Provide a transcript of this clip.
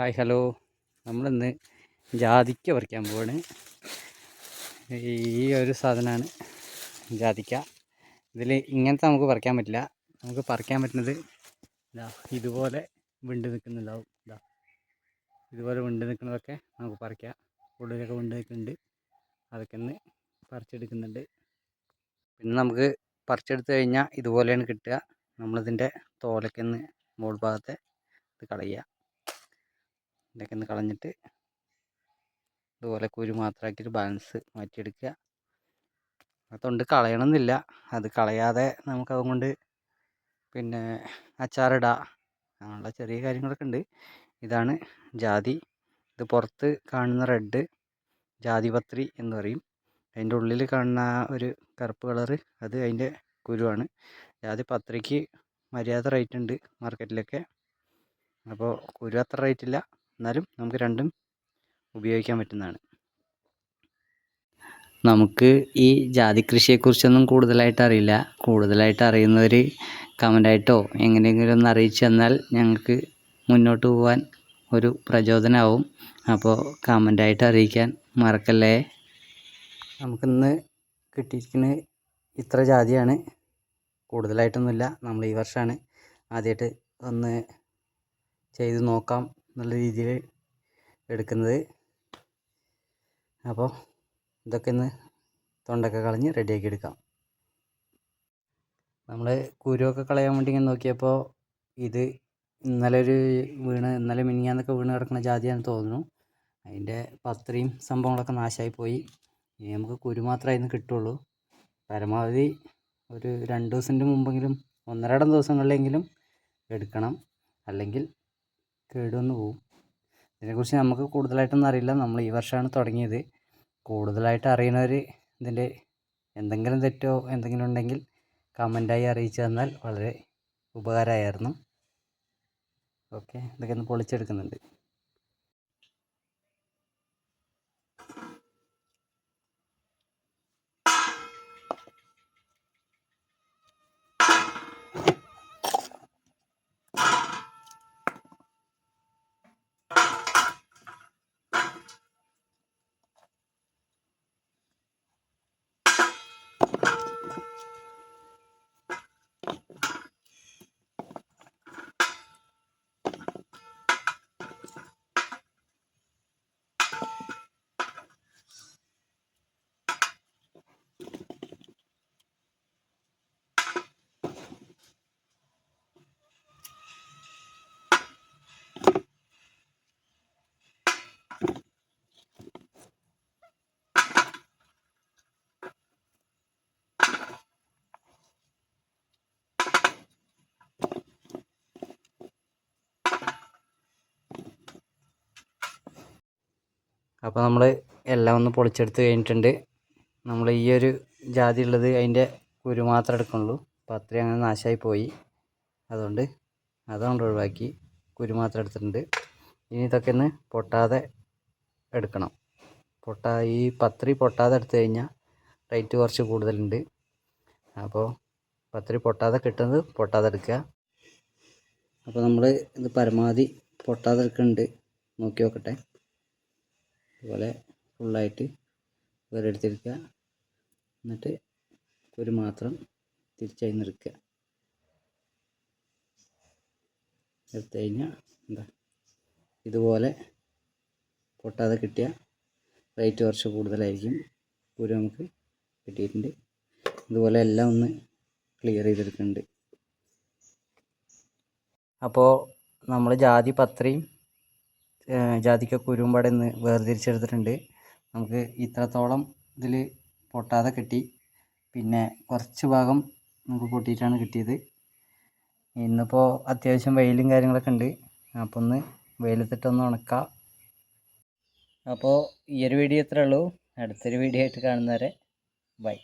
Hi hello. നമ്മളിന്ന് ജാതിക്ക പറിക്കാൻ പോവാണ്. ഈ ഒരു സാധനമാണ് ജാതിക്ക. ഇതിൽ ഇങ്ങനത്തെ നമുക്ക് പറിക്കാൻ പറ്റില്ല. നമുക്ക് പറിക്കാൻ പറ്റുന്നത് ഇതാ ഇതുപോലെ വിണ്ട് നിൽക്കുന്നുണ്ടാവും. ഇതാ ഇതുപോലെ വിണ്ട് നിൽക്കുന്നതൊക്കെ നമുക്ക് പറിക്കാം. കൂടുതലൊക്കെ വിണ്ട് നിൽക്കുന്നുണ്ട്. അതൊക്കെ ഒന്ന് പറിച്ചെടുക്കുന്നുണ്ട്. പിന്നെ നമുക്ക് പറിച്ചെടുത്ത് കഴിഞ്ഞാൽ ഇതുപോലെയാണ് കിട്ടുക. നമ്മളിതിന്റെ തോലൊക്കെ ഒന്ന് മുകൾ ഭാഗത്തെ ഇത് കളയുക. ഇതൊക്കെ ഒന്ന് കളഞ്ഞിട്ട് ഇതുപോലെ കുരു മാത്രമാക്കിയിട്ട് ബാലൻസ് മാറ്റിയെടുക്കുക. തൊണ്ട് കളയണമെന്നില്ല അത് കളയാതെ നമുക്ക് അതുകൊണ്ട് പിന്നെ അച്ചാറിടുക അങ്ങനെയുള്ള ചെറിയ കാര്യങ്ങളൊക്കെ ഉണ്ട്. ഇതാണ് ജാതി. ഇത് പുറത്ത് കാണുന്ന റെഡ് ജാതിപത്രി എന്ന് പറയും. അതിന്റെ ഉള്ളിൽ കാണുന്ന ഒരു കറുപ്പ് കളറ് അത് അതിന്റെ കുരുവാണ്. ജാതി പത്രിക്ക് മര്യാദ റേറ്റ് ഉണ്ട് മാർക്കറ്റിലൊക്കെ അപ്പോൾ കുരു അത്ര റേറ്റ് ഇല്ല. എന്നാലും നമുക്ക് രണ്ടും ഉപയോഗിക്കാൻ പറ്റുന്നതാണ്. നമുക്ക് ഈ ജാതി കൃഷിയെക്കുറിച്ചൊന്നും കൂടുതലായിട്ട് അറിയില്ല. കൂടുതലായിട്ട് അറിയുന്നവർ കമന്റായിട്ടോ എങ്ങനെയെങ്കിലും ഒന്ന് അറിയിച്ചു തന്നാൽ ഞങ്ങൾക്ക് മുന്നോട്ട് പോകാൻ ഒരു പ്രചോദനമാവും അപ്പോൾ കമന്റായിട്ട് അറിയിക്കാൻ മറക്കല്ലേ? നമുക്കിന്ന് കിട്ടിയിരിക്കുന്നത് ഇത്ര ജാതിയാണ്. കൂടുതലായിട്ടൊന്നുമില്ല. നമ്മൾ ഈ വർഷമാണ് ആദ്യമായിട്ട് ഒന്ന് ചെയ്ത് നോക്കാം. എന്നുള്ള രീതിയിൽ എടുക്കുന്നത്. അപ്പോൾ ഇതൊക്കെ ഒന്ന് തൊണ്ടൊക്കെ കളഞ്ഞ് റെഡിയാക്കി എടുക്കാം. നമ്മൾ കുരുവൊക്കെ കളയാൻ വേണ്ടി ഇങ്ങനെ നോക്കിയപ്പോൾ ഇത് ഇന്നലെ ഒരു വീണ് ഇന്നലെ മിനിഞ്ഞാന്നൊക്കെ വീണ് കിടക്കുന്ന ജാതിയാണെന്ന് തോന്നുന്നു. അതിന്റെ പത്രയും സംഭവങ്ങളൊക്കെ നാശമായി പോയി. ഇനി നമുക്ക് കുരു മാത്രമേ അതിന് കിട്ടുള്ളൂ. പരമാവധി ഒരു രണ്ട് ദിവസത്തിന്റെ മുമ്പെങ്കിലും ഒന്നരാടം ദിവസങ്ങളിലെങ്കിലും എടുക്കണം. അല്ലെങ്കിൽ കേടുവന്ന് പോവും. ഇതിനെക്കുറിച്ച് നമുക്ക് കൂടുതലായിട്ടൊന്നും അറിയില്ല. നമ്മൾ ഈ വർഷമാണ് തുടങ്ങിയത്. കൂടുതലായിട്ട് അറിയണവർ ഇതിന്റെ എന്തെങ്കിലും തെറ്റോ എന്തെങ്കിലും ഉണ്ടെങ്കിൽ കമന്റായി അറിയിച്ചു തന്നാൽ വളരെ ഉപകാരമായിരുന്നു. ഓക്കെ ഇതൊക്കെ ഒന്ന് പൊളിച്ചെടുക്കുന്നുണ്ട്. അപ്പോൾ നമ്മൾ എല്ലാം ഒന്ന് പൊളിച്ചെടുത്ത് കഴിഞ്ഞിട്ടുണ്ട്. നമ്മൾ ഈ ഒരു ജാതി ഉള്ളത് അതിന്റെ കുരു മാത്രമേ എടുക്കുള്ളൂ. അത്രയും അങ്ങനെ നാശമായി പോയി. അതുകൊണ്ട് അതുകൊണ്ട് ഒഴിവാക്കി കുരു മാത്രം എടുത്തിട്ടുണ്ട്. ഇനി ഇതൊക്കെ ഒന്ന് പൊട്ടാതെ എടുക്കണം. പൊട്ടാ ഈ പത്രി പൊട്ടാതെ എടുത്തു കഴിഞ്ഞാൽ റേറ്റ് കുറച്ച് കൂടുതലുണ്ട്. അപ്പോൾ പത്രി പൊട്ടാതെ കിട്ടുന്നത് പൊട്ടാതെ എടുക്കുക. അപ്പോൾ നമ്മൾ ഇത് പരമാവധി പൊട്ടാതെ എടുക്കുന്നുണ്ട്. നോക്കി നോക്കട്ടെ. അതുപോലെ ഫുള്ളായിട്ട് വേറെ എടുത്തെടുക്കുക എന്നിട്ട് ഒരു മാത്രം തിരിച്ചായി നിൽക്കുക എടുത്തു കഴിഞ്ഞാൽ എന്താ? ഇതുപോലെ പൊട്ടാതെ കിട്ടിയ റേറ്റ് കുറച്ച് കൂടുതലായിരിക്കും. കുരു നമുക്ക് കിട്ടിയിട്ടുണ്ട്. ഇതുപോലെ എല്ലാം ഒന്ന് ക്ലിയർ ചെയ്തെടുക്കുന്നുണ്ട്. അപ്പോൾ നമ്മൾ ജാതി പത്രയും ജാതിക്ക കുരുമ്പാടെ നിന്ന് വേർതിരിച്ചെടുത്തിട്ടുണ്ട്. നമുക്ക് ഇത്രത്തോളം ഇതിൽ പൊട്ടാതെ കിട്ടി. പിന്നെ കുറച്ച് ഭാഗം നമുക്ക് പൊട്ടിയിട്ടാണ് കിട്ടിയത്. ഇന്നിപ്പോൾ അത്യാവശ്യം വെയിലും കാര്യങ്ങളൊക്കെ ഉണ്ട്. അപ്പോൾ ഒന്ന് വെയിലത്തിട്ടൊന്ന് ഉണക്കാം. അപ്പോൾ ഈ ഒരു വീഡിയോ ഇത്രേ ഉള്ളൂ. അടുത്തൊരു വീഡിയോ ആയിട്ട് കാണുന്നവരെ ബൈ.